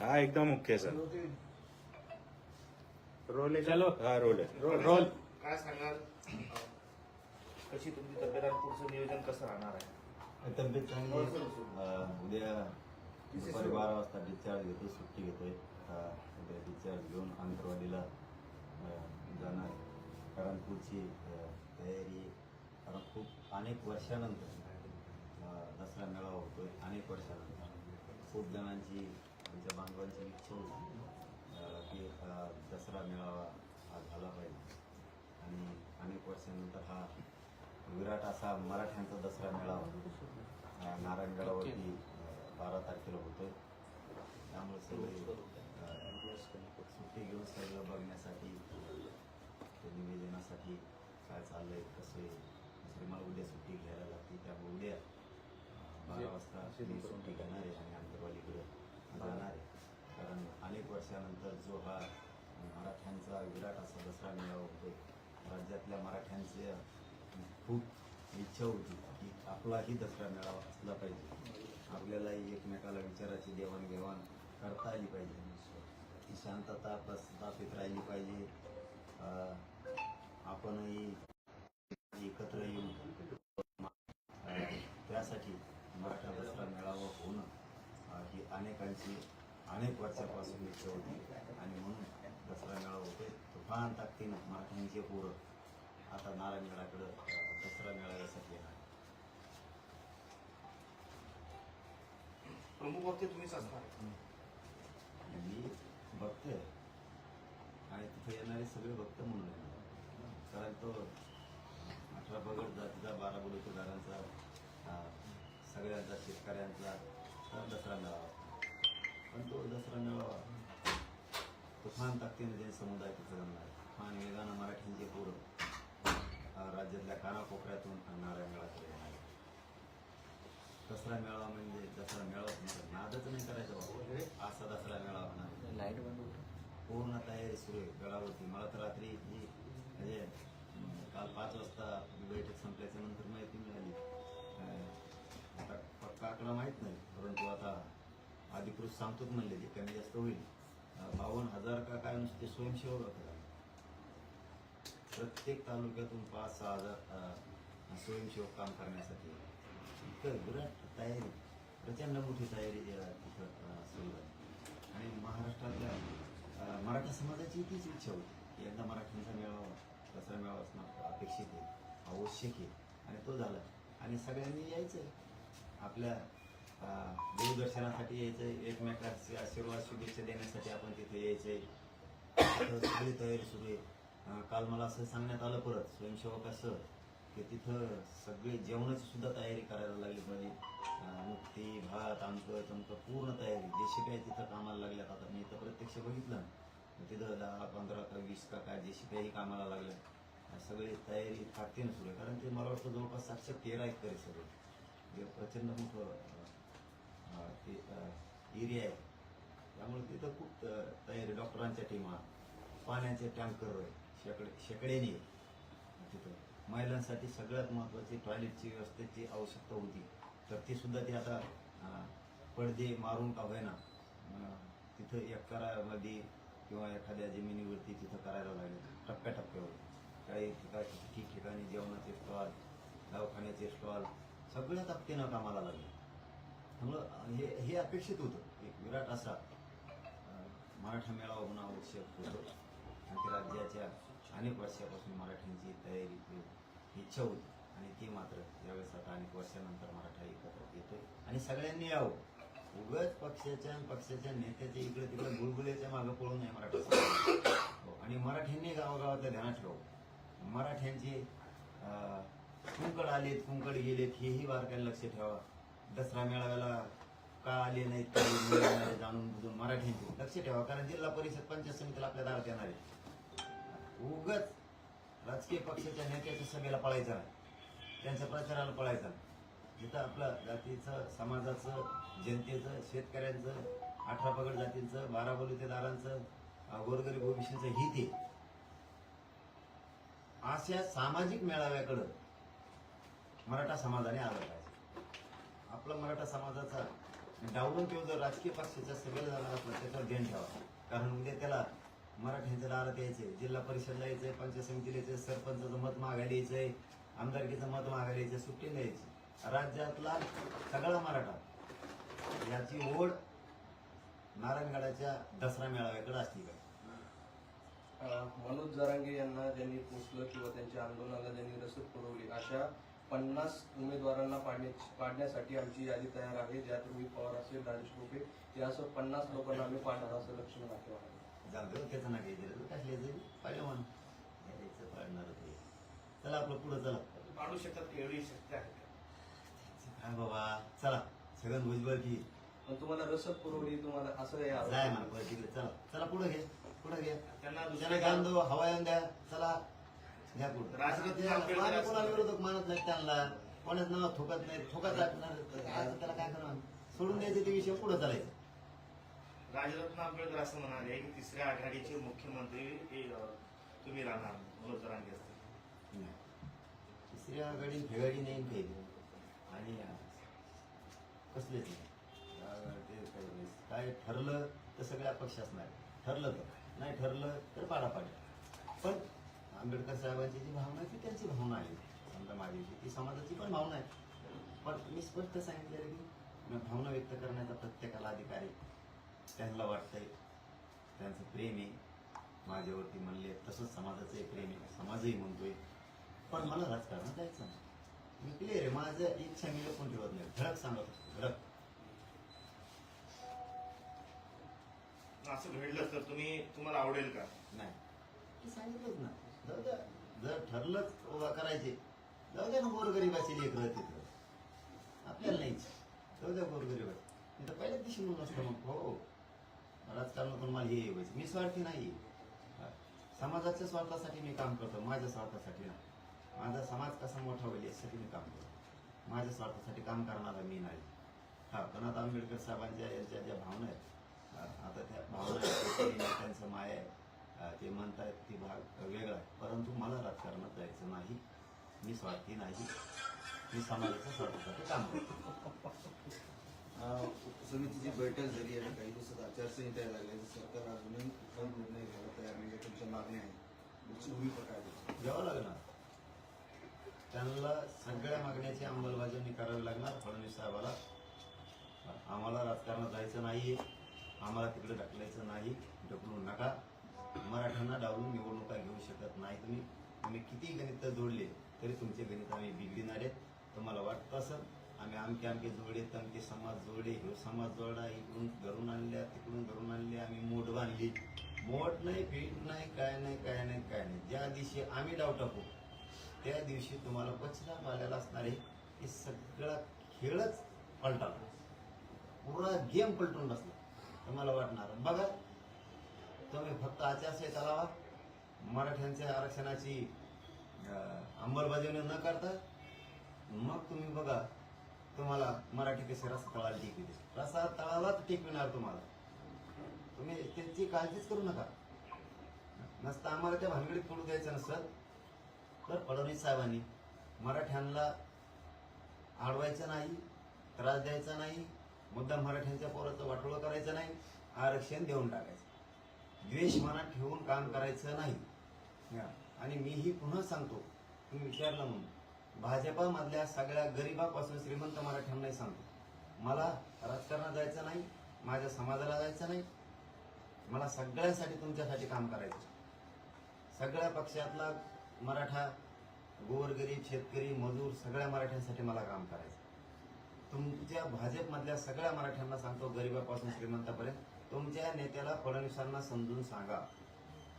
हा एकदम okay sir role आहे? चलो. हा रोल आहे. रोल रोल काय सांगाल? कशी तुमची तब्येत आणि पुढचं नियोजन कसं राहणार आहे? तब्येत चांगली आहे. अं, उद्या दुपारी बारा वाजता डिस्चार्ज घेतो सुट्टी घेतोय उद्या डिस्चार्ज घेऊन आंतरवाडीला अं, जाणार. कारण पुढची अं, तयारी कारण खूप अनेक वर्षानंतर दसरा मेळावा होतोय अनेक वर्षानंतर. खूप जणांची आमच्या बांधवांची इच्छा होती की दसरा मेळावा हा झाला पाहिजे. आणि अनेक वर्षानंतर हा विराट असा मराठ्यांचा दसरा मेळावा नारायणगडावरती बारा तारखेला होतोय. त्यामुळे सगळे सुट्टी घेऊन सगळं बघण्यासाठी निवेदनासाठी काय चाललंय कसं आहे? दुसरी मला उद्या सुट्टी घ्यायला लागते त्यामुळे उद्या बारा वाजता मी सुट्टी घेणार आहे आणि आंतरवालीकडे जाणार आहे. कारण अनेक वर्षानंतर जो हा मराठ्यांचा विराट असा दसरा मेळावा होतोय राज्यातल्या मराठ्यांचे खूप इच्छा होती की आपलाही दसरा मेळावा असला पाहिजे. आपल्यालाही एकमेकाला विचाराची देवाणघेवाण करता आली पाहिजे. ती शांतता प्रस्थापित राहिली पाहिजे. आपणही एकत्र येऊन त्यासाठी मराठा दसरा मेळावा होणं ही अनेकांची अनेक वर्षापासून इच्छा होती. आणि म्हणून दसरा मेळावा होतोय तुफान ताकदीनं मराठ्यांचे पोरं आता नारायणगडाकडं अं, दसरा मेळाव्यासाठी येणार. प्रमुख वक्ते तुम्हीच असणार. मी बघतोय आणि तिथे येणारे सगळे भक्त म्हणून येणार. कारण तो अठरा पगड जातीचा बारा बलुतेदारांचा सगळ्यांचा शेतकऱ्यांचा दसरा मेळावा. पण तो दसरा मेळावा तुफान ताकदीने जैन समुदाय तिथे जमणार आहे. तुफान वेगानं मराठ्यांचे पोरं राज्यातल्या कानाकोपऱ्यातून नारायणगडाकडे येणार. दसरा मेळावा म्हणजे दसरा मेळावा म्हणजे नादच नाही करायचा बाबा. असा दसरा मेळावा होणार. लाइट बंद पूर्ण तयारी सुरू आहे गडावरती. मला तर रात्री ही म्हणजे काल पाच वाजता बैठक संपल्याच्या नंतर माहिती मिळाली. आता आकडा माहीत नाही. परंतु आता अधिकृत सांगतोच म्हणले ते कमी जास्त होईल. बावन्न हजार का काय नुसते स्वयंसेवक होते. प्रत्येक तालुक्यातून पाच सहा हजार स्वयंसेवक काम करण्यासाठी इतकं विराट तयारी. प्रचंड मोठी तयारी तिथं सुरू आहे. आणि महाराष्ट्रातल्या मराठा समाजाची तीच इच्छा होती. की एकदा मराठ्यांचा मेळावा दसरा मेळावा असणं अपेक्षित आहे आवश्यक आहे. आणि तो झाला. आणि सगळ्यांनी यायचं आहे आपल्या देवदर्शनासाठी यायचं आहे एकमेकाचे आशीर्वाद शुभेच्छा देण्यासाठी आपण तिथे यायचं. आहे सगळी तयारी सुरू आहे. काल मला असं सांगण्यात आलं परत स्वयंसेवक असं की तिथं सगळी जेवणाची सुद्धा तयारी करायला लागली म्हणजे मुक्ती नुकती भात आमकं तमकं पूर्ण तयारी. जे शिकाय तिथं कामाला लागल्यात आता मी इथं प्रत्यक्ष बघितलं. तिथं दहा पंधरा का वीस का काय जे शिकायही कामाला लागलं सगळी तयारी ताकदीनं सुरू आहे. कारण ते मला वाटतं जवळपास सातशे तेरा एकर आहे सगळे. जे प्रचंड मोठं ते एरिया आहे. त्यामुळे तिथं खूप तयारी. डॉक्टरांच्या टीमा पाण्याचे टँकर शेकडे शेकड्याने तिथं महिलांसाठी सगळ्यात महत्त्वाची टॉयलेटची व्यवस्थेची आवश्यकता होती. तर ती सुद्धा ती आता पडदे मारून का होईना तिथं एकरामध्ये किंवा एखाद्या जमिनीवरती तिथं करायला लागले. टप्प्याटप्प्यावर. काही ठिकाणी ठिकठिकाणी जेवणाचे स्टॉल दवाखान्याचे स्टॉल सगळ्या ताकदीनं कामाला लागले. त्यामुळं हे हे अपेक्षित होतं. एक विराट असा मराठा मेळावा होणं आवश्यक होतं. आणि राज्याच्या अनेक वर्षापासून मराठ्यांची तयारी इच्छा होती. आणि ती मात्र यावेळेस आता अनेक वर्षानंतर मराठा एकत्र येतोय. आणि सगळ्यांनी यावं. उगाच पक्षाच्या पक्षाच्या नेत्याच्या इकडे तिकडे गुळगुळ्याच्या मागं पळू नये मराठा हो, आणि मराठ्यांनी गावागावातल्या ध्यानात ठेवावं. मराठ्यांची कुंकड आलेत कुंकड गेलेत हेही बारकाने लक्ष ठेवा. दसरा मेळाव्याला का आले नाहीत काही मिळाले जाणून बुजून मराठ्यांचे? लक्ष ठेवा कारण जिल्हा परिषद पंचायत समितीला आपल्या दारात येणार आहे. उगच राजकीय पक्षाच्या नेत्याच्या सभेला पळायचं नाही. त्यांच्या प्रचाराला पळायचं नाही. जिथं आपलं जातीचं समाजाचं जनतेचं शेतकऱ्यांचं अठरा पगड जातींचं बारा बलुतेदारांचं गोरगरीब ओबीसीचं हित आहे. अशा सामाजिक मेळाव्याकडं मराठा समाजाने आलं पाहिजे आपला मराठा समाजाचा डावलून तो जर राजकीय पक्षाच्या सभेला जाणार असला त्याच्यावर ध्यान ठेवा. कारण उद्या त्याला मराठ्यांचं दारात यायचे जिल्हा परिषदला यायचंय पंचायत समितीला यायचंय सरपंचाचं मत मागायला यायचंय आमदारकीचं मत मागायला यायचं सुट्टी यायची राज्यातला सगळा मराठा याची ओढ नारायणगडाच्या दसरा मेळाव्याकडे असली पाहिजे. मनोज जरांगे यांना ज्यांनी पोचलं किंवा त्यांच्या आंदोलनाला ज्यांनी रसद पुरवली. अशा पन्नास उमेदवारांना पाडण्याची पाडण्यासाठी आमची यादी तयार आहे. ज्यात रोहित पवार असेल राजेश टोपे यासह पन्नास लोकांना आम्ही पाडणार असं लक्ष्मण दाखवा त्याचं ना काही दिलं कसले पाहिलं म्हणून. पाडणार ते चला आपलं पुढं चला. पाडू शकतात एवढी शक्ती आहे? काय बाबा चला. सगळं भुजबळ की. पण तुम्हाला रसद पुरवली तुम्हाला असं हे आहे. चला. चला पुढे घे. पुढे घे. त्यांना दुसऱ्या घालून देऊ हवा येऊन द्या. चला. घ्या पुढे राजरत्न आंबेडकर माझं असं- कोणाला विरोधक मानत नाही त्यांना. कोणाच नाव थुकत नाही. थुकत टाकणार आज त्याला काय करणार? सोडून द्यायचे ते विषय पुढे चालायचं. राजरत्न आंबेडकर असं म्हणाले की तिसऱ्या आघाडीचे मुख्यमंत्री हे अ, तुम्ही राहणार. मनोज जरांगे असतील. नाही. तिसरी आघाडी फेगाडी नाही काही. आणि कसलेच नाही अं, ते काही नाही. काय ठरलं तर सगळ्या पक्ष असणार. ठरलं तर. नाही ठरलं तर पाडापाडी. पण आंबेडकर साहेबांची जी भावना आहे ती त्यांची भावना आहे. समजा माझी ती समाजाची पण भावना आहे. पण मी स्पष्ट सांगितलेलं की मी भावना व्यक्त करण्याचा प्रत्येकाला अधिकार आहे. त्यांना वाटतंय त्यांचं प्रेम आहे. माझ्यावरती म्हणले तसंच समाजाचं एक प्रेम आहे. समाजही म्हणतोय. पण मला राजकारणात जायचं नाही. मी क्लिअर आहे. माझं इच्छा मी लपून ठेवत नाही. धडक सांगत असतो धडक. असं घडलं तर तुम्ही तुम्हाला आवडेल का? नाही. ते सांगितलंच ना. जाऊ द्या. जर ठरलंच उभा करायचे जाऊ द्या ना गोरगरीबाची लेकर तिथं. आपल्याला नाहीच जाऊ द्या गोरगरीबाची मी तर पहिल्याच दिवशी म्हणून असतो मग हो, हो. राजकारणातून मला हे व्हायचं मी स्वार्थी नाही. समाजाच्या स्वार्थासाठी मी काम करतो माझ्या स्वार्थासाठी ना. माझा समाज कसा मोठा होईल यासाठी मी काम करतो. माझ्या स्वार्थासाठी काम करणारा मी नाही. हा पण आता आंबेडकर साहेबांच्या यांच्या ज्या भावना आहेत आता त्या भावना त्यांचं माय आहे. ते म्हणतायत ती भाग वेगळा आहे. परंतु मला राजकारणात जायचं नाही. मी स्वार्थी नाही. मी समाजाच्या स्वार्थासाठी काम करतो. समितीची बैठक झाली आणि काही दिवसात आचारसंहिता लागली सरकार अजूनही कुठलाही निर्णय घ्यायला तयार नाही ज्या तुमच्या मागण्या आहेत त्याची भूमिका काय आहे? घ्यावं लागणार. त्यांना सगळ्या मागण्याची अंमलबजावणी करावी लागणार. फडणवीस साहेबाला. आम्हाला राजकारणात जायचं नाही आम्हाला तिकडे ढकलायचं नाही. ढकलू नका. मराठ्यांना डावलून निवडणुका घेऊ शकत नाही. तुम्ही तुम्ही किती गणित जोडले तरी तुमचे गणित आम्ही बिघडणार आहेत. तुम्हाला वाटतं असं आम्ही आमके आमके जोडे तमके समाज जोडे ह्यो समाज जोडा इकडून घरून आणल्या तिकडून घरून आणले आम्ही मोठ बांधली. मोठ नाही फिट नाही काय नाही काय नाही काय नाही. ज्या दिवशी आम्ही डाव टाकू त्या दिवशी तुम्हाला पचला पाल्याला असणारे हे की सगळा खेळच पलटाला पुरा गेम पलटून बसला. तुम्हाला वाटणार. बघा तुम्ही फक्त आचारसंहिता लावा मराठ्यांच्या आरक्षणाची अंमलबजावणी न करता मग तुम्ही बघा तुम्हाला मराठी कसे रस्ता तळाला टिकविते रस्ता तळालाच टिकविणार तुम्हाला. तुम्ही त्याची काळजीच करू नका. नसतं आम्हाला त्या भानगडीत पडू द्यायचं नसतं. तर फडणवीस साहेबांनी मराठ्यांना आडवायचं नाही त्रास द्यायचा नाही मुद्दा मराठ्यांच्या पोराचं वाटोळं करायचं नाही आरक्षण देऊन टाकायचं. द्वेष मनात ठेवून काम करायचं नाही. आणि मीही पुन्हा सांगतो तुम्ही विचारलं म्हणून. भाजपामधल्या सगळ्या गरिबापासून श्रीमंत मराठ्यांनाही सांगतो. मला राजकारणात जायचं नाही माझ्या समाजाला जायचं नाही. मला सगळ्यासाठी तुमच्यासाठी काम करायचं. सगळ्या पक्षातला मराठा गोरगरीब शेतकरी मजूर सगळ्या मराठ्यांसाठी मला काम करायचं. तुमच्या भाजपमधल्या सगळ्या मराठ्यांना सांगतो गरिबापासून श्रीमंतापर्यंत. तुमच्या नेत्याला फडणवीसांना समजून सांगा.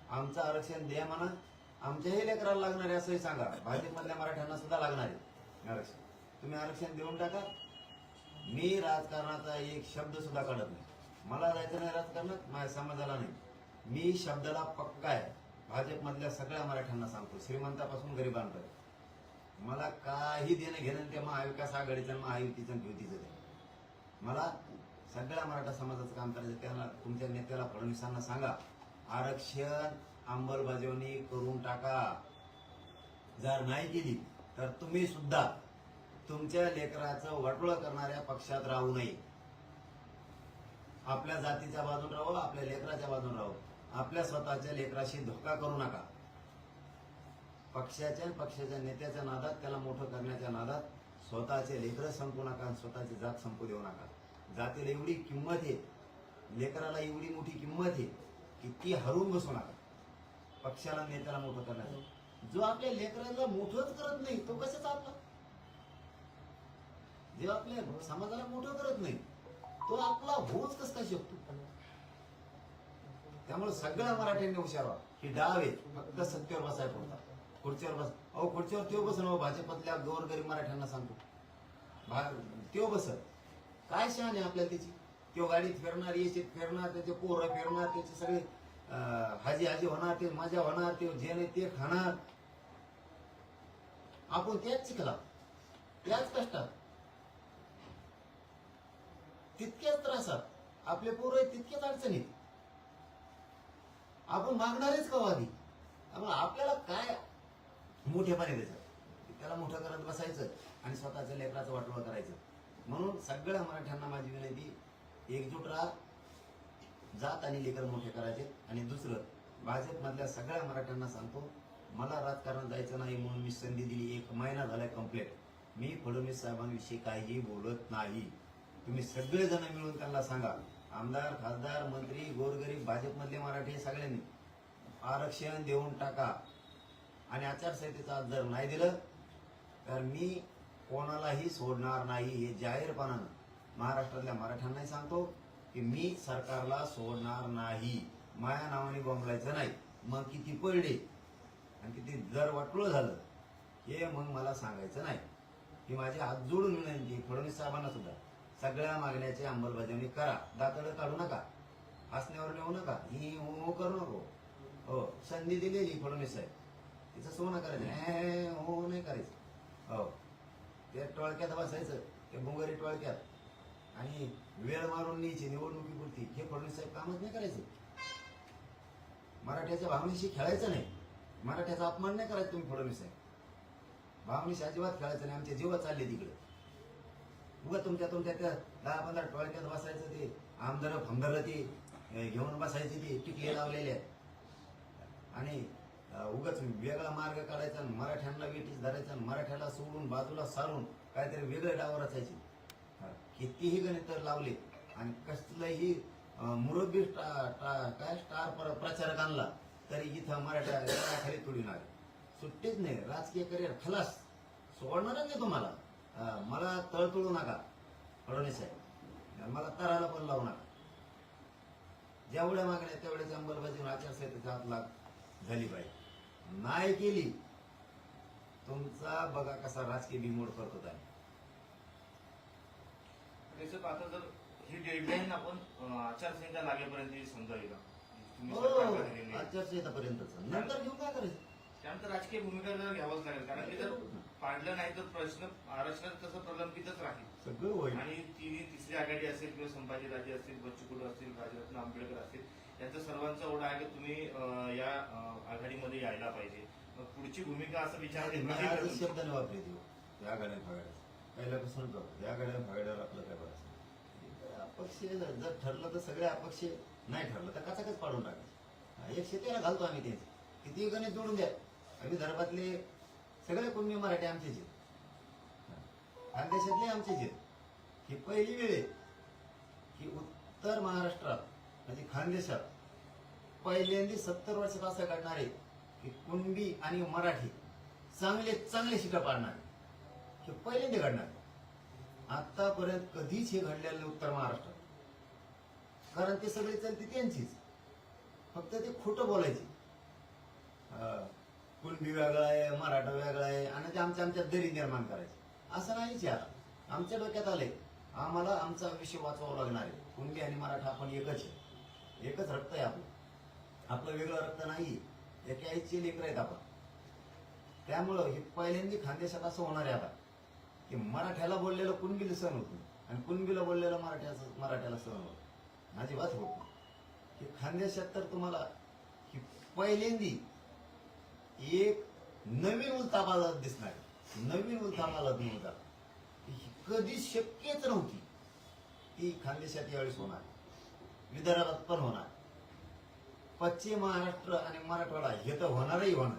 आमचं आरक्षण द्या म्हणा. आमच्याही लेकराला लागणार आहे असंही सांगा. भाजपमधल्या मराठ्यांना सुद्धा लागणार आहे आरक्षण. तुम्ही आरक्षण देऊन टाका. मी राजकारणाचा एक शब्द सुद्धा काढत नाही. मला जायचं नाही राजकारणात माझ्या समाजाला नाही. मी शब्दाला पक्का आहे. भाजपमधल्या सगळ्या मराठ्यांना सांगतो. श्रीमंतापासून गरिबांपर्यंत. मला काही देणं घेणं त्या महाविकास आघाडीचं महायुतीचं युतीचं मला सगळ्या मराठा समाजाचं काम करायचं त्यांना तुमच्या नेत्याला फडणवीसांना सांगा. आरक्षण अंमलबजावणी करून टाका. जर नाही केली तर तुम्ही सुद्धा तुमच्या लेकराचं वाटोळ करणाऱ्या पक्षात राहू नये. आपल्या जातीच्या बाजून राहू आपल्या लेकराच्या बाजून राहू. आपल्या स्वतःच्या लेकराशी धोका करू नका. पक्षाच्या पक्षाच्या नेत्याच्या नादात त्याला मोठं करण्याच्या नादात स्वतःचे लेकरं संपू नका आणि स्वतःची जात संपू देऊ नका. जातीला एवढी किंमत आहे लेकराला एवढी मोठी किंमत आहे की ती हरवून बसू नका. पक्षाला नेत्याला मोठं करण्याचं. जो आपल्या लेकराला मोठंच करत नाही तो कशाच आपला? जे आपल्या समाजाला मोठं करत नाही तो आपला होच कस काय शकतो? त्यामुळे सगळ्या मराठ्यांनी हुशार व्हा ही डाव आहे फक्त सत्तेवर बसायला पुरता. खुर्चीवर बस. अहो खुर्चीवर तो बसन भाजपातल्या गोर गरीब मराठ्यांना सांगतो. भा- त्यो बसत काय शहाणे आहे आपल्याला त्याची? त्यो गाडीत फिरणार येशीत फिरणार त्याचे पोरं फिरणार त्याचे सगळे हाजी हाजी होणार ते मजा होणार ते जे नाही ते खाणार. आपण त्याच शिकला. त्याच कष्टात. तितक्याच त्रासात. आपले पोरं तितक्याच अडचणीत. आपण मागणारेच का आधी आपण आपल्याला काय मोठेपणे द्यायचं त्याला मोठं करत बसायचं आणि स्वतःच्या लेकराचं वाटोळं करायचं. म्हणून सगळ्या मराठ्यांना माझी विनंती एकजूट राहा जात आणि लेकर मोठे करायचे. आणि दुसरं भाजपमधल्या सगळ्या मराठ्यांना सांगतो मला राजकारणात जायचं नाही म्हणून मी संधी दिली. एक महिना झालाय कंप्लीट मी फडणवीस साहेबांविषयी काहीही बोलत नाही. तुम्ही सगळेजण मिळून त्यांना सांगा. आमदार खासदार मंत्री गोरगरीब भाजपमधले मराठी सगळ्यांनी आरक्षण देऊन टाका. आणि आचारसंहितेचा जर नाही दिलं तर मी कोणालाही सोडणार नाही हे जाहीरपणानं महाराष्ट्रातल्या मराठ्यांनाही सांगतो की मी सरकारला सोडणार नाही. माया नावाने बोंबलायचं नाही. मग किती पडले? आणि किती जर वाटलं झालं हे मग मला सांगायचं नाही. ही माझी हात जोडून विनंती फडणवीस साहेबांना सुद्धा सगळ्या मागण्याची अंमलबजावणी करा. दातडं काढू नका. हसण्यावर नेऊ नका. ही हो हो करू नको. हो संधी दिलेली फडणवीस साहेब. तिचं सोनं करायचं. हे हो हो नाही करायचं. हो. ते टोळक्यात बसायचं ते बुंगारी टोळक्यात. आणि वेळ मारून न्यायची निवडणुकीपुरती. हे फडणवीस साहेब कामच नाही करायचं. मराठ्याच्या भावनेशी खेळायचं नाही. मराठ्याचा अपमान नाही करायचा तुम्ही फडणवीस साहेब. भावनेशी अजिबात खेळायचं नाही. आमचे जीव चालले तिकडे. उगा तुमच्या तुमच्या त्या दहा पंधरा टोळक्यात बसायचं ते आमदार फमदार ते घेऊन बसायचे ते टिकले लावलेले. आहेत आणि उगाच वेगळा मार्ग काढायचा आणि मराठ्यांना वेटीस धरायचा आणि मराठ्याला सोडून बाजूला सारून काहीतरी वेगळे डाव रचायचे. कितीही गणित लावले आणि कसलंही मुरब्बी काय स्टार प्रचारक आणला तरी इथं मराठ्या खाली तुडून सुट्टीच नाही राजकीय करिअर खलास. सोडणारच नाही तुम्हाला. मला तळतळू नका फडणवीस साहेब. मला तराला पण लावू नका. जेवढ्या मागण्या तेवढ्याच अंमलबजावणी आचारसंहितेचा हात लाग झाली पाहिजे. नाही केली तुमचा बघा कसा राजकीय बिमोड करतो आता जर ही डेडलाईन आपण आचारसंहिता लागेपर्यंत ही समजावी का तुम्ही हो. आचारसंहितापर्यंतच. नंतर घेऊन काय करायचं? त्यानंतर राजकीय भूमिका जर घ्यावंच लागेल कारण की जर पाडलं नाही तर प्रश्न आरक्षणात तसं प्रलंबितच राहील. सगळं होईल. आणि तिन्ही तिसरी आघाडी असेल किंवा संभाजीराजे असतील बच्चू कडू असतील राजरत्न आंबेडकर असतील यांचा सर्वांचा ओढा आहे की तुम्ही या आघाडीमध्ये यायला पाहिजे. मग पुढची भूमिका असं विचार शब्दाने वापरे देऊ. या गाड्या फागाड्या पहिल्यापासून या गाड्या फागाड्यावर आपलं काय बघायचं अपक्ष जर ठरलं तर सगळे अपक्ष नाही ठरलं तर कचाकच पाडून टाकायचं. एक शेतीला घालतो आम्ही ते किती गणित जोडून द्या. विदर्भातले सगळे कुणबी मराठी आमचेच आहेत. खानदेशातले आमचेच आहेत. ही पहिली वेळ आहे. की उत्तर महाराष्ट्रात म्हणजे खानदेशात पहिल्यांदा सत्तर वर्षात असं घडणार आहे की कुणबी आणि मराठी चांगले चांगले शिका पाडणार हे पहिल्यांदा घडणार. आतापर्यंत कधीच हे घडलेलं उत्तर महाराष्ट्रात. कारण ते सगळे चलते त्यांचीच. फक्त ते खोटं बोलायचे. कुणबी वेगळा आहे मराठा वेगळा आहे आणि ते आमच्या आमच्या दरी निर्माण करायचे. असं नाहीच यार आमच्या डोक्यात आले आम्हाला आमचा विषय वाचवावा लागणार आहे. कुणबी आणि मराठा आपण एकच आहे. एकच रक्त आहे आपलं. आपलं वेगळं रक्त नाही एका आईचे लेकर आहेत आपण. त्यामुळं हे पहिल्यांदा खानदेशात असं होणार आहे आता. की मराठ्याला बोललेलं कुणबीला सण होत नाही. आणि कुणबीला बोललेलं मराठ्याचं मराठ्याला सण होत अजिबात होत नाही. की खानदेशात तर तुम्हाला ही पहिल्यांदी एक नवीन उलथापालत दिसणार नवीन उलथापालत नव्हता कधीच शक्यच नव्हती. ती खानदेशात यावेळेस होणार. विदर्भात पण होणार. पश्चिम महाराष्ट्र आणि मराठवाडा हे तर होणारही होणार.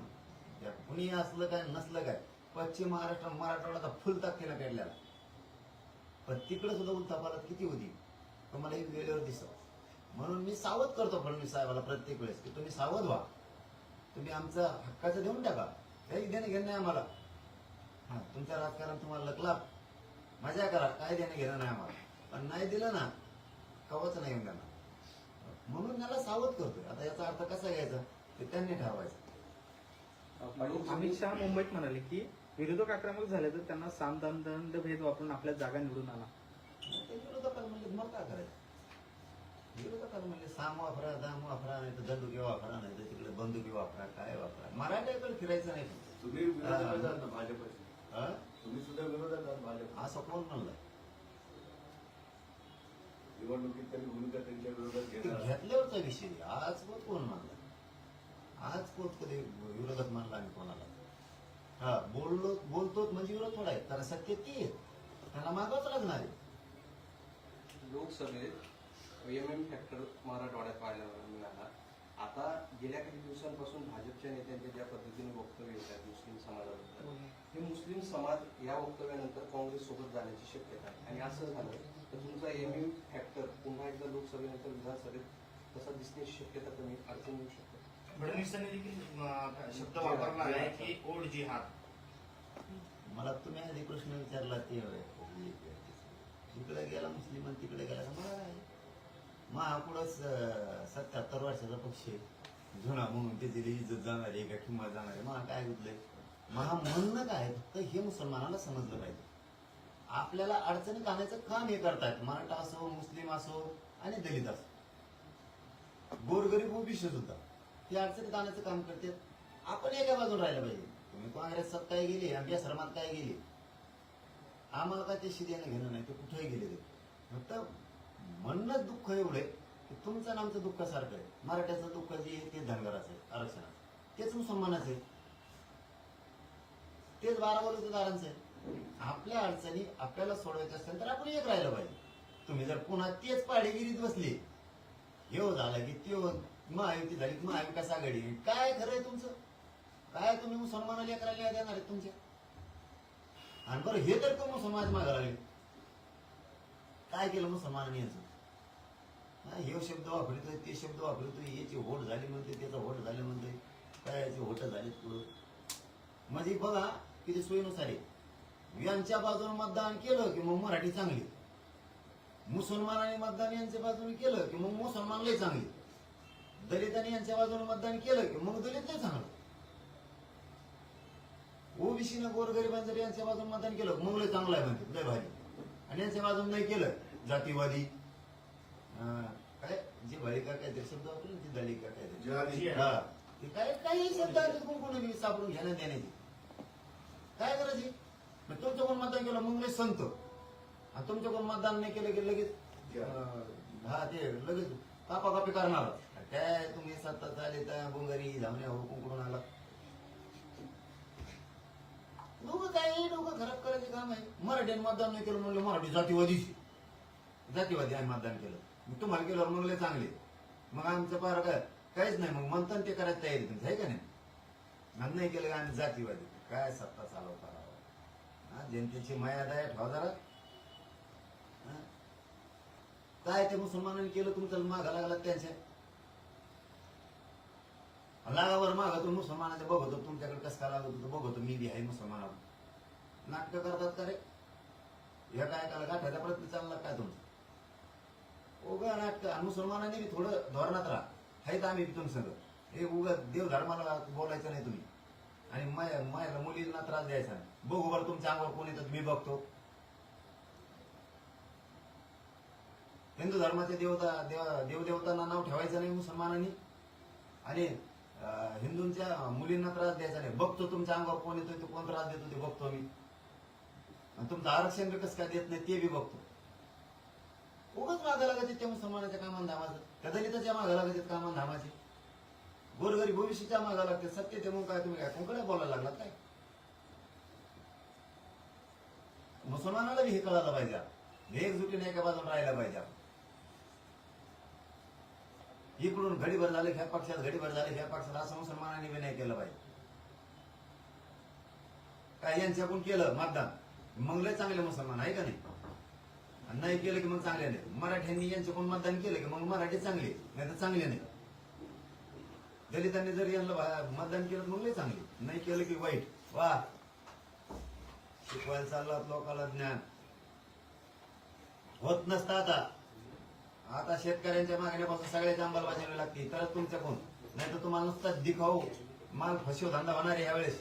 त्या कुणी असलं काय नसलं काय पश्चिम महाराष्ट्र मराठवाडा फुल ताकदीला काढलेला पण तिकडे सुद्धा उलथापालत किती होती? तुम्हाला एक वेळेवर दिसत. म्हणून मी सावध करतो फडणवीस साहेबाला प्रत्येक वेळेस की तुम्ही सावध व्हा. तुम्ही आमचं हक्काचं देऊन टाका. काही देणं घेणं नाही आम्हाला. हा तुमच्या राजकारण तुम्हाला लकला मजा करा. काय देणं घेणं नाही आम्हाला. पण नाही दिलं ना कवच नाही येऊन देणार म्हणून त्याला सावध करतोय. आता याचा अर्थ कसा घ्यायचा? ते त्यांनी ठरवायचं. अमित शहा मुंबईत म्हणाले की विरोधक आक्रमक झाले तर त्यांना साम दंड दंड भेद वापरून आपल्या जागा निवडून आला ते विरोधकाला म्हणले मग काय करायचं? विरोधकाला म्हणले साम वापरा दाम वापरा नाही तर दंडुकी वापरा नाही तर तिकडे बंदुकी वापरा काय वापरा. मराठ्याकडे फिरायचं नाही. तुम्ही विरोधात आहात ना हा? तुम्ही सुद्धा विरोधात आहात भाजप असं कोण म्हणलं? निवडणुकीत त्यांनी भूमिका त्यांच्या विरोधात घेणार घेतल्यावरचा विषय आज कोण कोण मानला? आज कोण कधी विरोधक मानला आणि कोणाला? हा बोललो बोलतो म्हणजे विरोध थोडा आहे. कारण सत्य ती आहे. त्यांना मागावंच लागणार आहे. लोकसभेत एम एम फॅक्टर मराठवाड्यात पाहायला मिळाला. आता गेल्या काही दिवसांपासून भाजपच्या नेत्यांचे ज्या पद्धतीने वक्तव्य येत आहेत मुस्लिम समाजाबद्दल हे. मुस्लिम समाज या वक्तव्यानंतर काँग्रेस सोबत जाण्याची शक्यता आहे. आणि असं झालं तर तुमचा एम एम फॅक्टर पुन्हा एकदा लोकसभेनंतर विधानसभेत तसा दिसण्याची शक्यता कमी अडचण येऊ शकते. फडणवीसांनी देखील अं, शब्द वापरला आहे की ओढ जिहाद मला तुम्ही आधी प्रश्न विचारला ते इकडे गेला मुस्लिम आणि तिकडे गेला का? मला महापुढंच सत्याहत्तर वर्षाचा पक्ष आहे. जुना म्हणून त्याची इज्जत जाणार आहे का? किंमत जाणार आहे. मला काय गुतलंय महा म्हणणं काय? फक्त हे मुसलमानाला समजलं पाहिजे. आपल्याला अडचणीत आणायचं काम हे करतायत. मराठा असो मुस्लिम असो आणि दलित असो. गोरगरीब ओबीसी सुद्धा ते अडचणीत आणायचं काम करते. आपण एका बाजून राहिलं पाहिजे. तुम्ही काँग्रेसात काय गेले आमच्या श्रमात काय गेले? आम्हाला काय ते शिर्याने घेणं नाही ते कुठेही गेले ते. फक्त म्हणणंच दुःख एवढे की तुमचं आणि आमचं दुःख सारखं आहे. मराठ्याचं दुःख जे आहे ते धनगराचं आहे आरक्षणाचं तेच मुसलमानाचं आहे. तेच बारावलं दारांचं आहे. आपल्या अडचणी आपल्याला सोडवायच्या असतील तर आपण एक राहिलं पाहिजे. तुम्ही जर पुन्हा तेच पाडेगिरीत बसले हे हो झालं की ते हो महायुती झाली की महाविकास आघाडी. काय खरंय तुमचं? काय तुम्ही मुसलमानाला लेकराला देणार आहेत तुमच्या? आणि बरं हे तर तुम्ही मुसलमान मागा लागले. काय केलं मुसलमानाने याचं? हे शब्द वापरतोय ते शब्द वापरतोय याची होट झाली म्हणते त्याचं होट झाले म्हणते काय याची होट झाली पुढं? म्हणजे बघा किती सोयीनुसार आहे. यांच्या बाजूने मतदान केलं की मग मराठी चांगली. मुसलमानाने मतदान यांच्या बाजूने केलं की मग मुसलमान लय चांगली. दलितांनी यांच्या बाजूने मतदान केलं की मग दलित लय चांगलं. ओबीसीनं गोरगरिबांनी जर यांच्या बाजूने मतदान केलं मग लय चांगलं आहे म्हणते लय भारी. आणि यांच्या बाजूने नाही केलं जातीवादी. काय? जे काय ते शब्द वापरले ती दलिका काय ते. हा. काय काही शब्द कोण कोणी सापडून घेण्यात देण्याची. काय करायची मग तुमचं कोण मतदान केलं? मग लय संत. आणि तुमचं कोण मतदान नाही केलं की लगेच हा ते लगेच कापाकापी करणार. काय तुम्ही सत्ता चाले तर बोंगरी धावण्या हो कुंकडून आला? दोघं काय डोकं खराब करायचे काम आहे. मराठीने मतदान नाही केलं म्हणलं मराठी जातीवादीची जातीवादी आहे मतदान केलं. मग तुम्हाला केल्यावर मग लय चांगले. मग आमचं पार काय? काहीच नाही. मग म्हणताना ते करायची तयारी तुमची आहे का नाही? नाही केलं का आम्ही जातीवादी? काय सत्ता चालवता. हा जनतेची माया दया ठेवा जरा. हा? काय ते मुसलमानांनी केलं तुमचं मागा लागला त्यांच्या. लागावर मागा तुम्ही मुसलमानाचं बघतो तुमच्याकडे कसं काय लागत होतं बघतो मी बी आहे मुसलमानावर. नाटकं करतात का रे? ह्या काय काय गाठायचा प्रयत्न चालला काय तुमचं? उगा नाटक आणि मुसलमानांनी बी थोडं धोरणात राहा. आहेत आम्ही तुमचं हे उगा देव धर्माला बोलायचं नाही तुम्ही. आणि माया मायाला मुलींना त्रास द्यायचा. बघू बरं तुमच्या अंगावर कोण येतं मी बघतो. हिंदू धर्माचे देवता देवदेवतांना नाव ठेवायचं नाही मुसलमानांनी. आणि हिंदूंच्या मुलींना त्रास द्यायचा नाही. बघतो तुमच्या अंगावर कोण येतोय तो कोण त्रास देतो ते बघतो मी आणि तुमचं आरक्षण कसं काय देत नाही ते बी बघतो. उगाच मागं लागायचे त्या मुसलमानाच्या कामान धामाचं त्या दलिताच्या मागं लागायचे आहेत कामान धामाची गोरगरीब भविष्याच्या मागं लागते. सत्य ते मग काय तुम्ही काय कोणकडे बोलायला लागलात काय? मुसलमानाला बी हे कळायला पाहिजे. हे एकजुटीने एका बाजूला राहायला पाहिजे. इकडून घडीभर झाले ह्या पक्षात घडीभर झाले ह्या पक्षात असं मुसलमानाने बी नाही केलं पाहिजे. काय यांच्याकडून केलं? मतदान. मग लय चांगले मुसलमान आहे का नाही? नाही केलं की मग चांगले नाही. मराठ्यांनी यांच्याकडून मतदान केलं की मग मराठी चांगले नाही तर चांगले नाही. दलितांनी जर यांना मतदान केलं तर मग लय चांगली. नाही केलं की वाईट. वा. शिकवायला चाललात लोकांना ज्ञान. होत नसतं आता. आता शेतकऱ्यांच्या मागण्यापासून सगळ्याची अंमलबजावणी लागते. तरच तुमचं कोण? नाही तर तुम्हाला नुसता दिखाऊ. माल फसव धंदा होणार आहे यावेळेस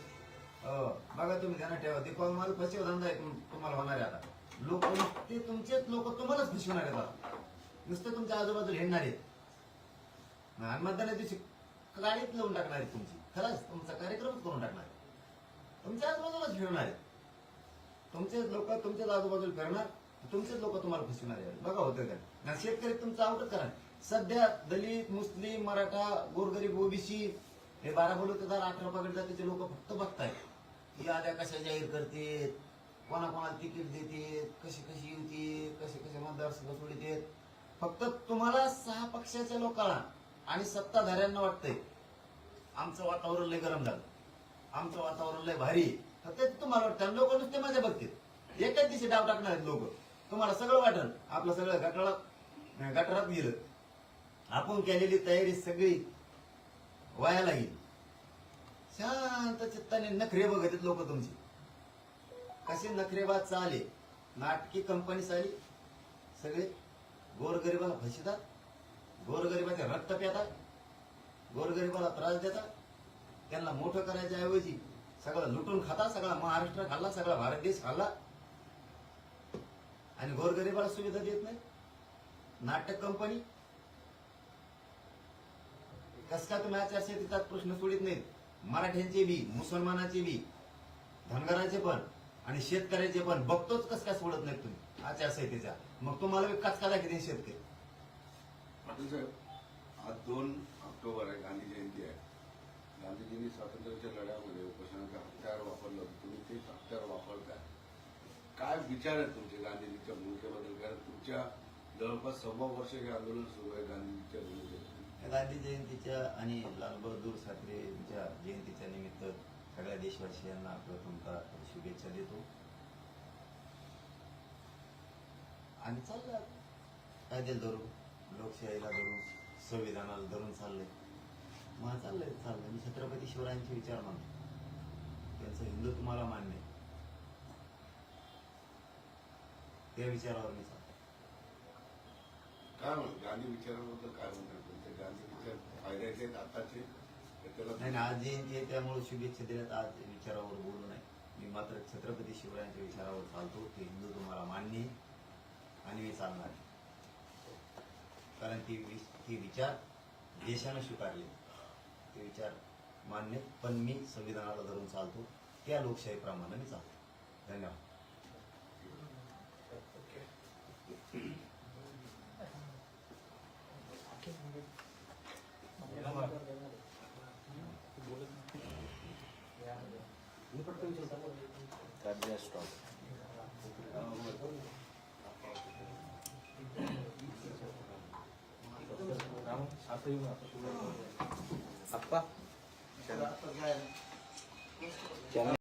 हो. बघा तुम्ही ध्यानात ठेवा. दिखाऊ माल फसव धंदा आहे तुम्हाला होणार आहे आता. लोक नुसते तुमचेच लोक तुम्हालाच फसवणार आहेत नुसतं नुसते तुमच्या आजूबाजूला हिंडणार आहेत. आणि गाडीत लावून टाकणार आहे तुमची. खरंच तुमचा कार्यक्रमच करून टाकणार आहे. तुमच्या आजूबाजूलाच फिरणार आहे तुमचेच लोक तुमच्याच आजूबाजूला फिरणार तुमचेच लोक तुम्हाला फसवणार आहे बघा होतं का? शेतकरी तुमचं आवडत करा. सध्या दलित मुस्लिम मराठा गोरगरीब ओबीसी हे बारा बलुतेदार अठरा पगड जातीचे लोक फक्त बघतायत. ही आद्या कशा जाहीर करते कोणा कोणाला तिकीट देते कशी कशी येते कसे कसे मतदारसंघ सोडित फक्त तुम्हाला सहा पक्षाच्या लोकांना आणि सत्ताधाऱ्यांना वाटतंय आमचं वातावरण लय गरम झालं. आमचं वातावरण लय भारी आहे. तर ते तुम्हाला वाटतं लोक नुसते माझ्या बघतील. एकाच दिवशी डाव टाकणार आहेत लोक. तुम्हाला सगळं वाटण आपलं सगळं गटारात गटारात गेलं. आपण केलेली तयारी सगळी वाया लागेल शांत चित्ताने नखरे बघत लोक तुमची. कसे नखरेबाज चाले. नाटकी कंपनी चाली सगळे गोरगरिबाला फसतात गोरगरिबाचे रक्त पेतात गोरगरिबाला त्रास देतात त्यांना मोठं करायच्या ऐवजी सगळं लुटून खाता सगळा महाराष्ट्र खाल्ला सगळा भारत देश खाल्ला. आणि गोरगरिबाला सुविधा देत नाही. नाटक कंपनी कस का तुम्ही आचारसंहितेचा प्रश्न सोडित नाहीत. मराठ्यांचे बी मुसलमानाचे बी धनगराचे पण आणि शेतकऱ्याचे पण. बघतोच कस काय सोडत नाहीत तुम्ही. आचारसंहितेचा. मग तुम्हाला बी कचका दाखवते शेतकरी? पाटील साहेब आज दोन ऑक्टोबर आहे गांधी जयंती आहे. गांधीजींनी स्वातंत्र्याच्या लढ्यामध्ये उपोषणाचं हत्यार वापरलं होतं. तुम्ही तेच हत्यार वापरताय. काय विचार आहेत तुमचे गांधीजीच्या भूमिकेबद्दल? कारण तुमच्या जवळपास सव्वा वर्ष हे आंदोलन सुरू आहे गांधीजीच्या भूमिकेबद्दल. गांधी जयंतीच्या आणि लालबहादूर शास्त्री यांच्या जयंतीच्या निमित्त सगळ्या देशवासियांना आपलं तुमचा शुभेच्छा देतो. आणि चाललं. कायद्याला धरून लोकशाहीला धरून संविधानाला धरून चाललंय. मग चाललंय चाललंय. मी छत्रपती शिवरायांचे विचार मानतो त्यांचं हिंदुत्व मला मान्य आहे. त्या विचारावर मी चालतो काय म्हणत? गांधी विचाराबद्दल काय म्हणतात तुमचे गांधी विचार फायद्याचे आहेत आताचे त्याला नाही नाही, आज जयंती आहे त्यामुळे शुभेच्छा दिल्यात. आज विचारावर बोलू नये. मी मात्र छत्रपती शिवरायांच्या विचारावर चालतो. ते हिंदू तुम्हाला मान्य आहे. आणि मी चालणार आहे. कारण ती वि- ती विचार देशानं स्वीकारले. ते विचार मान्य पण मी संविधानाला धरून चालतो त्या लोकशाहीप्रमाणे मी चालतो. धन्यवाद. orang apa yang apa? Apa cara